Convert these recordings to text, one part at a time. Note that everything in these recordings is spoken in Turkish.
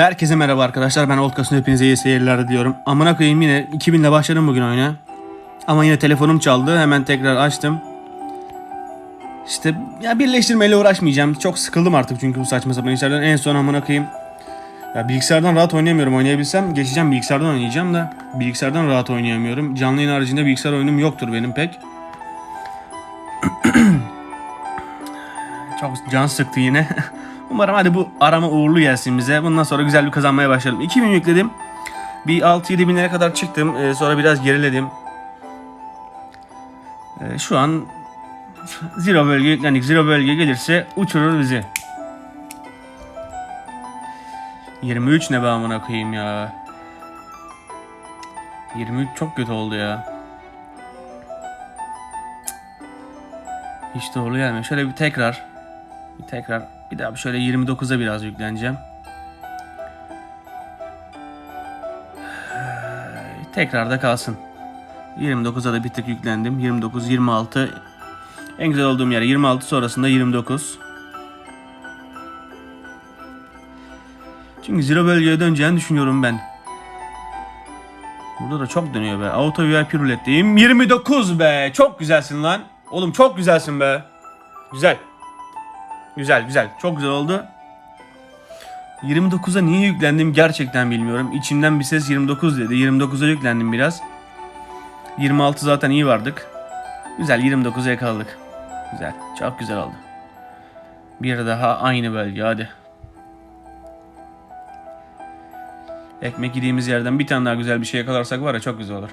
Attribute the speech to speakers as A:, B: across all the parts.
A: Herkese merhaba arkadaşlar. Ben Olkas'ın hepinize iyi seyirler diyorum. Amına koyayım yine 2000 ile başladım bugün oyuna. Ama yine telefonum çaldı. Hemen tekrar açtım. İşte ya birleştirmeyle uğraşmayacağım. Çok sıkıldım artık çünkü bu saçma sapan işlerden. En son amına koyayım. Ya bilgisayardan rahat oynayamıyorum. Oynayabilsem geçeceğim bilgisayardan oynayacağım da bilgisayardan rahat oynayamıyorum. Canlı yayın haricinde bilgisayar oyunum yoktur benim pek. Çok can sıktı yine. Umarım hadi bu arama uğurlu gelsin bize. Bundan sonra güzel bir kazanmaya başlarım. 2000 yükledim. Bir 6-7 binlere kadar çıktım. Ee, sonra biraz geriledim. Ee, şu an zero bölge yüklendik. Zero bölge gelirse uçurur bizi. 23 ne be amına koyayım ya. 23 çok kötü oldu ya. Hiç doğru gelmiyor. Şöyle bir tekrar. Bir tekrar. Bir daha şöyle 29'a biraz yükleneceğim. Tekrar da kalsın. 29'a da bir tık yüklendim. 29, 26. En güzel olduğum yer 26 sonrasında 29. Çünkü zero bölgeye döneceğini düşünüyorum ben. Burada da çok dönüyor be. Auto VIP ruletteyim. 29 be. Çok güzelsin lan. Oğlum çok güzelsin be. Güzel. Güzel güzel. Çok güzel oldu. 29'a niye yüklendim gerçekten bilmiyorum. İçimden bir ses 29 dedi. 29'a yüklendim biraz. 26 zaten iyi vardık. Güzel 29'a yakaladık. Güzel. Çok güzel oldu. Bir daha aynı bölge hadi. Ekmek yediğimiz yerden bir tane daha güzel bir şey yakalarsak var ya çok güzel olur.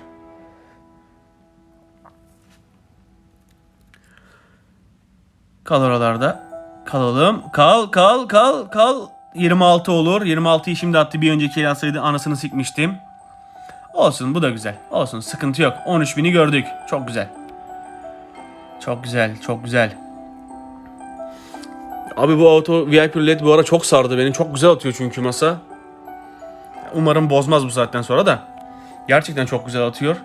A: Kal oralarda. Kalalım. Kal kal kal kal. 26 olur. 26'yı şimdi attı. Bir önceki el atsaydı anasını sikmiştim. Olsun bu da güzel. Olsun sıkıntı yok. 13.000'i gördük. Çok güzel. Çok güzel. Çok güzel. Abi bu auto VIP roulette bu ara çok sardı beni. Çok güzel atıyor çünkü masa. Umarım bozmaz bu saatten sonra da. Gerçekten çok güzel atıyor.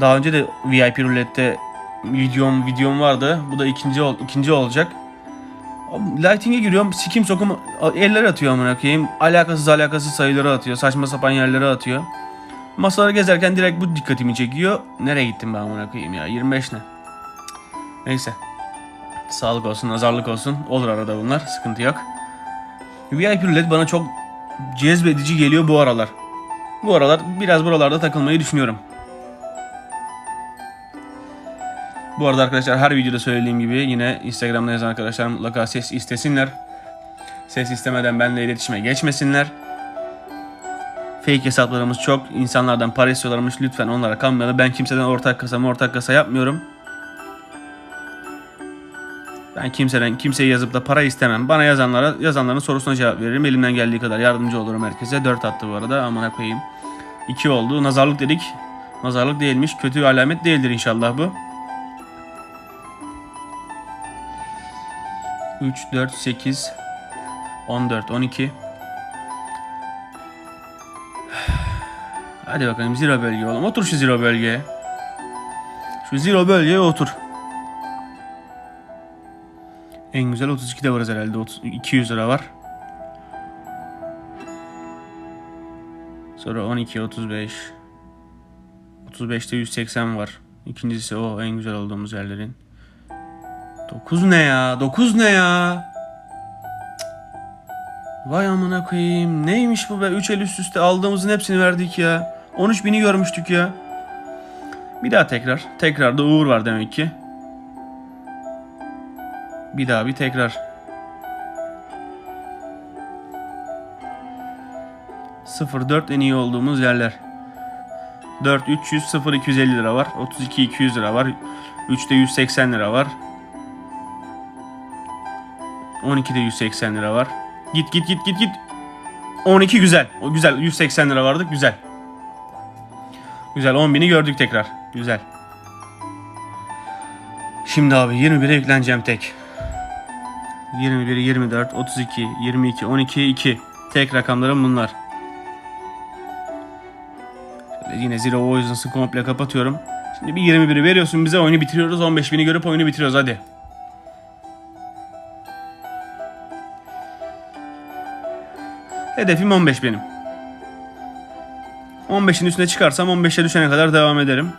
A: Daha önce de VIP roulette'te videom videom vardı. Bu da ikinci ol, ikinci olacak. Lighting'e giriyorum. Sikim sokum eller atıyor amına koyayım. Alakasız alakasız sayıları atıyor. Saçma sapan yerlere atıyor. Masaları gezerken direkt bu dikkatimi çekiyor. Nereye gittim ben amına koyayım ya? 25 ne? Neyse. Sağlık olsun, nazarlık olsun. Olur arada bunlar. Sıkıntı yok. VIP roulette bana çok cezbedici geliyor bu aralar. Bu aralar biraz buralarda takılmayı düşünüyorum. Bu arada arkadaşlar her videoda söylediğim gibi yine Instagram'da yazan arkadaşlar mutlaka ses istesinler. Ses istemeden benimle iletişime geçmesinler. Fake hesaplarımız çok. İnsanlardan para istiyorlarmış. Lütfen onlara kanmayalım. Ben kimseden ortak kasa ortak kasa yapmıyorum. Ben kimseden kimseye yazıp da para istemem. Bana yazanlara yazanların sorusuna cevap veririm. Elimden geldiği kadar yardımcı olurum herkese. 4 attı bu arada. Amına koyayım. 2 oldu. Nazarlık dedik. Nazarlık değilmiş. Kötü alamet değildir inşallah bu. 3, 4, 8, 14, 12. Hadi bakalım zero bölge oğlum. Otur şu zero bölgeye. Şu zero bölgeye otur. En güzel 32'de varız herhalde. 30, 200 lira var. Sonra 12, 35. 35'te 180 var. İkincisi o en güzel olduğumuz yerlerin. 9 ne ya? 9 ne ya? Vay amına koyayım. Neymiş bu be? 3 el üst üste aldığımızın hepsini verdik ya. 13 bini görmüştük ya. Bir daha tekrar. Tekrar da uğur var demek ki. Bir daha bir tekrar. 04 en iyi olduğumuz yerler. 4 300 0 250 lira var. 32 200 lira var. 3'te 180 lira var. 12'de 180 lira var. Git git git git git. 12 güzel. O güzel. 180 lira vardı. Güzel. Güzel. 10 bini gördük tekrar. Güzel. Şimdi abi 21'e yükleneceğim tek. 21, 24, 32, 22, 12, 2. Tek rakamlarım bunlar. Şöyle yine Zero Poisons'ı komple kapatıyorum. Şimdi bir 21'i veriyorsun bize oyunu bitiriyoruz. 15 bini görüp oyunu bitiriyoruz hadi. Hedefim 15 benim. 15'in üstüne çıkarsam 15'e düşene kadar devam ederim.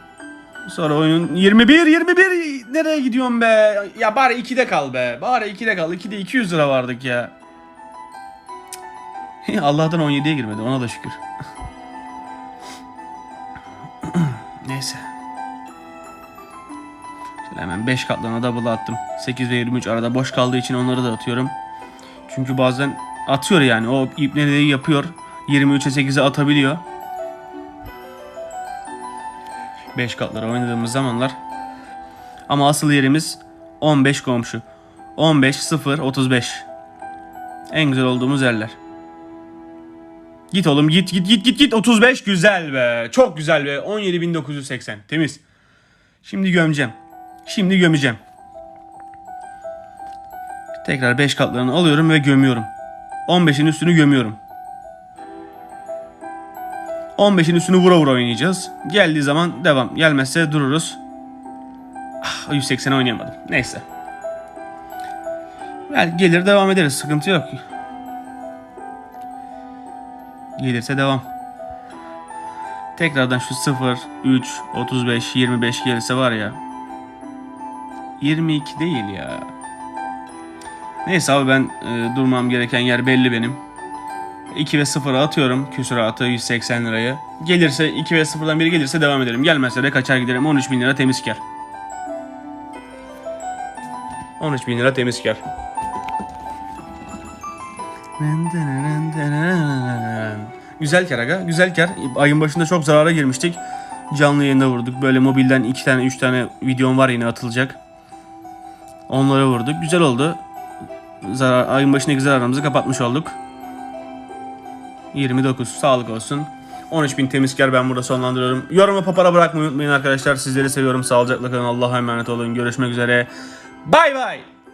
A: Sonra oyunun 21 21 nereye gidiyorsun be? Ya bari 2'de kal be. Bari 2'de kal. 2'de 200 lira vardık ya. Allah'tan 17'ye girmedi. Ona da şükür. Neyse. Şöyle hemen 5 katlarına double attım. 8 ve 23 arada boş kaldığı için onları da atıyorum. Çünkü bazen atıyor yani. O ipneleri yapıyor. 23'e 8'e atabiliyor. 5 katlara oynadığımız zamanlar. Ama asıl yerimiz 15 komşu. 15 0 35. En güzel olduğumuz yerler. Git oğlum git git git git git 35 güzel be. Çok güzel be. 17980 temiz. Şimdi gömeceğim. Şimdi gömeceğim. Tekrar 5 katlarını alıyorum ve gömüyorum. 15'in üstünü gömüyorum. 15'in üstünü vura vura oynayacağız. Geldiği zaman devam. Gelmezse dururuz. Ah, 180'e oynayamadım. Neyse. Gel, gelir devam ederiz. Sıkıntı yok. Gelirse devam. Tekrardan şu 0, 3, 35, 25 gelirse var ya. 22 değil ya. Neyse abi ben e, durmam gereken yer belli benim. 2 ve 0'a atıyorum küsuratı 180 lirayı. Gelirse 2 ve 0'dan biri gelirse devam ederim. Gelmezse de kaçar giderim 13 bin lira temiz kar. 13 bin lira temiz kar. Güzel kar aga güzel kar. Ayın başında çok zarara girmiştik. Canlı yayında vurduk. Böyle mobilden 2 tane 3 tane videom var yine atılacak. Onlara vurduk. Güzel oldu. Zarar, ayın başındaki zararımızı kapatmış olduk. 29 sağlık olsun. 13.000 temiz kar ben burada sonlandırıyorum. Yoruma papara bırakmayı unutmayın arkadaşlar. Sizleri seviyorum. Sağlıcakla kalın. Allah'a emanet olun. Görüşmek üzere. Bay bay.